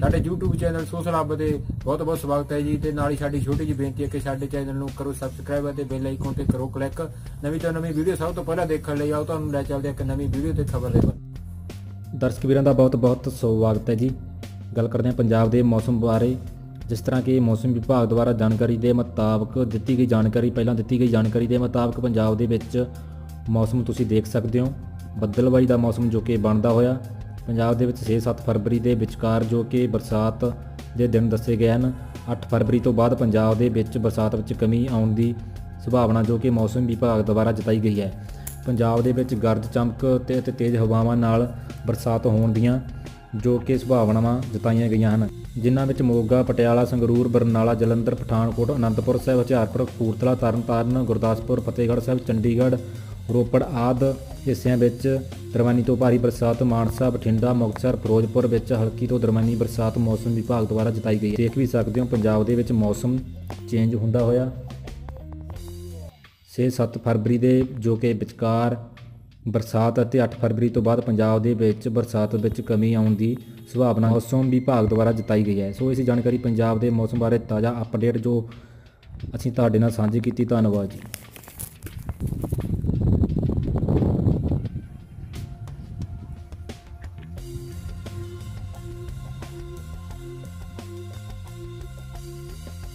ਸਾਡੇ YouTube channel social ਹੱਬ ਦੇ ਬਹੁਤ ਬਹੁਤ ਸਵਾਗਤ ਹੈ ਜੀ ਤੇ ਨਾਲ ਹੀ ਸਾਡੀ ਛੋਟੀ ਜਿਹੀ ਬੇਨਤੀ ਹੈ ਕਿ ਸਾਡੇ ਚੈਨਲ ਨੂੰ ਕਰੋ ਸਬਸਕ੍ਰਾਈਬ ਅਤੇ ਬੈਲ ਆਈਕਨ ਤੇ ਕਰੋ ਕਲਿੱਕ ਨਵੀਂ ਤੋਂ ਨਵੀਂ ਵੀਡੀਓ ਸਭ ਤੋਂ ਪਹਿਲਾਂ ਦੇਖਣ ਲਈ ਆਓ, ਤੁਹਾਨੂੰ ਲੈ ਚੱਲਦੇ ਹਾਂ ਇੱਕ ਨਵੀਂ ਵੀਡੀਓ ਤੇ ਖਬਰ ਦੇ ਬਾਰੇ ਦਰਸ਼ਕ ਵੀਰਾਂ ਦਾ ਬਹੁਤ-ਬਹੁਤ ਸਵਾਗਤ ਹੈ ਜੀ। ਗੱਲ ਕਰਦੇ ਹਾਂ ਪੰਜਾਬ ਦੇ ਮੌਸਮ ਬਾਰੇ। ਜਿਸ ਤਰ੍ਹਾਂ ਕਿ ਮੌਸਮ ਵਿਭਾਗ ਦੁਆਰਾ ਜਾਣਕਾਰੀ ਦੇ ਮੁਤਾਬਕ ਦਿੱਤੀ ਗਈ ਜਾਣਕਾਰੀ, ਪਹਿਲਾਂ ਦਿੱਤੀ ਗਈ ਜਾਣਕਾਰੀ ਦੇ ਮੁਤਾਬਕ ਪੰਜਾਬ ਦੇ ਵਿੱਚ ਮੌਸਮ ਤੁਸੀਂ ਦੇਖ ਸਕਦੇ ਹੋ। ਬੱਦਲਬਾਈ ਦਾ ਮੌਸਮ ਜੋ ਕਿ ਬਣਦਾ ਹੋਇਆ। ਪੰਜਾਬ ਦੇ ਵਿੱਚ 6-7 ਫਰਵਰੀ ਦੇ ਵਿਚਕਾਰ ਜੋ ਕਿ ਬਰਸਾਤ ਦੇ ਦਿਨ ਦੱਸੇ ਗਏ ਹਨ 8 ਫਰਵਰੀ ਤੋਂ ਬਾਅਦ ਪੰਜਾਬ ਦੇ ਵਿੱਚ ਬਰਸਾਤ ਵਿੱਚ ਕਮੀ ਆਉਣ ਦੀ ਸੰਭਾਵਨਾ ਜੋ ਕਿ ਮੌਸਮ ਵਿਭਾਗ ਦੁਆਰਾ ਜਤਾਈ ਗਈ ਹੈ। ਪੰਜਾਬ ਦੇ ਵਿੱਚ ਗਰਜ ਚਮਕ ਤੇ ਅਤੇ ਤੇਜ਼ ਹਵਾਵਾਂ ਨਾਲ ਬਰਸਾਤ ਹੋਣ ਦੀਆਂ ਜੋ ਕਿ ਸੰਭਾਵਨਾਵਾਂ ਜਤਾਈਆਂ ਗਈਆਂ ਹਨ। ਜਿਨ੍ਹਾਂ ਵਿੱਚ ਮੋਗਾ, ਪਟਿਆਲਾ, ਸੰਗਰੂਰ, ਬਰਨਾਲਾ, ਜਲੰਧਰ, ਪਠਾਨਕੋਟ, ਅਨੰਦਪੁਰ ਸਾਹਿਬ, ਹੁਸ਼ਿਆਰਪੁਰ, ਕਪੂਰਥਲਾ, ਤਰਨਤਾਰਨ, ਗੁਰਦਾਸਪੁਰ, ਫਤਿਹਗੜ੍ਹ ਸਾਹਿਬ, ਚੰਡੀਗੜ੍ਹ, ਰੋਪੜ ਆਦਿ ਹਿੱਸਿਆਂ ਵਿੱਚ ਦਰਮਿਆਨੀ ਤੋਂ ਭਾਰੀ ਬਰਸਾਤ, ਮਾਨਸਾ, ਬਠਿੰਡਾ, ਮੁਕਤਸਰ, ਫਿਰੋਜ਼ਪੁਰ ਵਿੱਚ ਹਲਕੀ ਤੋਂ ਦਰਮਿਆਨੀ ਬਰਸਾਤ ਮੌਸਮ ਵਿਭਾਗ ਦੁਆਰਾ ਜਤਾਈ ਗਈ ਹੈ। ਦੇਖ ਵੀ ਸਕਦੇ ਹੋ, ਪੰਜਾਬ ਦੇ ਵਿੱਚ ਮੌਸਮ ਚੇਂਜ ਹੁੰਦਾ ਹੋਇਆ। 6-7 ਫਰਵਰੀ ਦੇ, ਜੋ ਕਿ ਵਿਚਕਾਰ ਬਰਸਾਤ ਅਤੇ 8 ਫਰਵਰੀ ਤੋਂ ਬਾਅਦ ਪੰਜਾਬ ਦੇ ਵਿੱਚ ਬਰਸਾਤ ਵਿੱਚ ਕਮੀ ਆਉਣ ਦੀ ਸੰਭਾਵਨਾ ਮੌਸਮ ਵਿਭਾਗ ਦੁਆਰਾ ਜਤਾਈ ਗਈ ਹੈ। ਸੋ ਇਸ ਜਾਣਕਾਰੀ ਪੰਜਾਬ ਦੇ ਮੌਸਮ ਬਾਰੇ ਤਾਜ਼ਾ ਅਪਡੇਟ ਜੋ ਅਸੀਂ ਤੁਹਾਡੇ ਨਾਲ ਸਾਂਝੀ ਕੀਤੀ, ਧੰਨਵਾਦ ਜੀ।